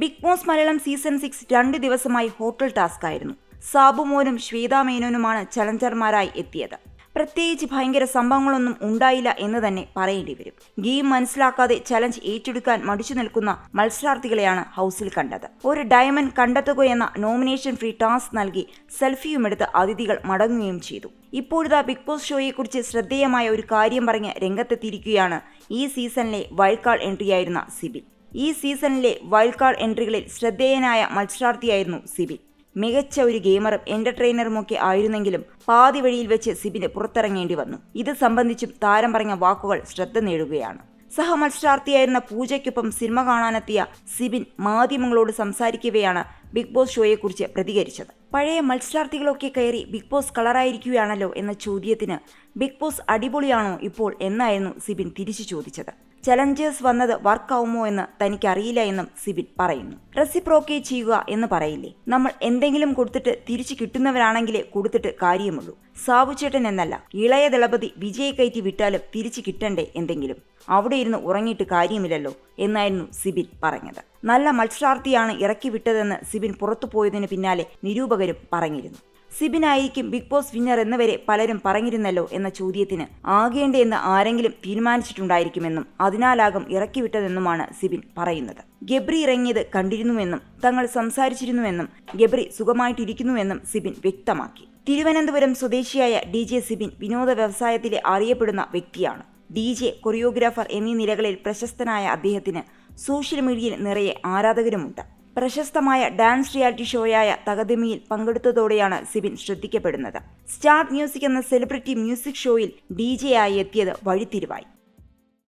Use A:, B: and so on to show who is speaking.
A: Big Boss Malayalam season six രണ്ട് ദിവസമായി hotel task ആയിരുന്നു സാബുമോനും ശ്വേതാ മേനോനുമാണ് ചലഞ്ചർമാരായി എത്തിയത്. പ്രത്യേകിച്ച് ഭയങ്കര സംഭവങ്ങളൊന്നും ഉണ്ടായില്ല എന്ന് തന്നെ പറയേണ്ടി വരും. ഗെയിം മനസ്സിലാക്കാതെ ചലഞ്ച് ഏറ്റെടുക്കാൻ മടിച്ചു നിൽക്കുന്ന മത്സരാർത്ഥികളെയാണ് ഹൗസിൽ കണ്ടത്. ഒരു ഡയമണ്ട് കണ്ടെത്തുക എന്ന നോമിനേഷൻ ഫ്രീ ടാസ്ക് നൽകി സെൽഫിയുമെടുത്ത് അതിഥികൾ മടങ്ങുകയും ചെയ്തു. ഇപ്പോഴത്തെ ബിഗ് ബോസ് ഷോയെക്കുറിച്ച് ശ്രദ്ധേയമായ ഒരു കാര്യം പറഞ്ഞ് രംഗത്തെത്തിയിരിക്കുകയാണ് ഈ സീസണിലെ വൈൽഡ് കാർഡ് എൻട്രിയായിരുന്ന സിബിൻ. ഈ സീസണിലെ വൈൽഡ് കാർഡ് എൻട്രികളിൽ ശ്രദ്ധേയനായ മത്സരാർത്ഥിയായിരുന്നു സിബിൻ മികച്ച ഒരു ഗെയിമറും എന്റർടൈനറുമൊക്കെ ആയിരുന്നെങ്കിലും പാതി വഴിയിൽ വെച്ച് സിബിന് പുറത്തിറങ്ങേണ്ടി വന്നു. ഇത് സംബന്ധിച്ചും താരം പറഞ്ഞ വാക്കുകൾ ശ്രദ്ധ നേടുകയാണ്. സഹമത്സരാർത്ഥിയായിരുന്ന പൂജയ്ക്കൊപ്പം സിനിമ കാണാനെത്തിയ സിബിൻ മാധ്യമങ്ങളോട് സംസാരിക്കവെയാണ് ബിഗ് ബോസ് ഷോയെക്കുറിച്ച് പ്രതികരിച്ചത്. പഴയ മത്സരാർത്ഥികളൊക്കെ കയറി ബിഗ് ബോസ് കളറായിരിക്കുകയാണല്ലോ എന്ന ചോദ്യത്തിന് ബിഗ് ബോസ് അടിപൊളിയാണോ ഇപ്പോൾ എന്നായിരുന്നു സിബിൻ തിരിച്ചു ചോദിച്ചത്. ചലഞ്ചേഴ്സ് വന്നത് വർക്കാവുമോ എന്ന് തനിക്ക് അറിയില്ല എന്നും സിബിൻ പറയുന്നു. റെസിപ്രോക്കേ ചെയ്യുക എന്ന് പറയില്ലേ? നമ്മൾ എന്തെങ്കിലും കൊടുത്തിട്ട് തിരിച്ചു കിട്ടുന്നവരാണെങ്കിലേ കൊടുത്തിട്ട് കാര്യമുള്ളൂ. സാബുചേട്ടൻ എന്നല്ല ഇളയ ദളപതി വിജയ കയറ്റി വിട്ടാലും തിരിച്ചു കിട്ടണ്ടേ എന്തെങ്കിലും? അവിടെ ഇരുന്ന് ഉറങ്ങിയിട്ട് കാര്യമില്ലല്ലോ എന്നായിരുന്നു സിബിൻ പറഞ്ഞത്. നല്ല മത്സരാർത്ഥിയാണ് ഇറക്കി വിട്ടതെന്ന് സിബിൻ പുറത്തു പോയതിന് പിന്നാലെ നിരൂപകരും പറഞ്ഞിരുന്നു. സിബിനായിരിക്കും ബിഗ് ബോസ് വിന്നർ എന്നവരെ പലരും പറഞ്ഞിരുന്നല്ലോ എന്ന ചോദ്യത്തിന്. ആകേണ്ടതെന്ന് ആരെങ്കിലും തീരുമാനിച്ചിട്ടുണ്ടായിരിക്കുമെന്നും അതിനാലാകും ഇറക്കിവിട്ടതെന്നുമാണ് സിബിൻ പറയുന്നത്. ഗബ്രി ഇറങ്ങിയത് കണ്ടിരുന്നുവെന്നും തങ്ങൾ സംസാരിച്ചിരുന്നുവെന്നും ഗബ്രി സുഖമായിട്ടിരിക്കുന്നുവെന്നും സിബിൻ വ്യക്തമാക്കി. തിരുവനന്തപുരം സ്വദേശിയായ ഡി ജെ സിബിൻ വിനോദ വ്യവസായത്തിലെ അറിയപ്പെടുന്ന വ്യക്തിയാണ്. ഡി ജെ കൊറിയോഗ്രാഫർ എന്നീ നിലകളിൽ പ്രശസ്തനായ അദ്ദേഹത്തിന് സോഷ്യൽ മീഡിയയിൽ നിറയെ ആരാധകരുമുണ്ട്. പ്രശസ്തമായ ഡാൻസ് റിയാലിറ്റി ഷോയായ തകതിമിയിൽ പങ്കെടുത്തതോടെയാണ് സിബിൻ ശ്രദ്ധിക്കപ്പെടുന്നത്. സ്റ്റാർ മ്യൂസിക് എന്ന സെലിബ്രിറ്റി മ്യൂസിക് ഷോയിൽ ഡി ആയി എത്തിയത് വഴിത്തിരിവായി.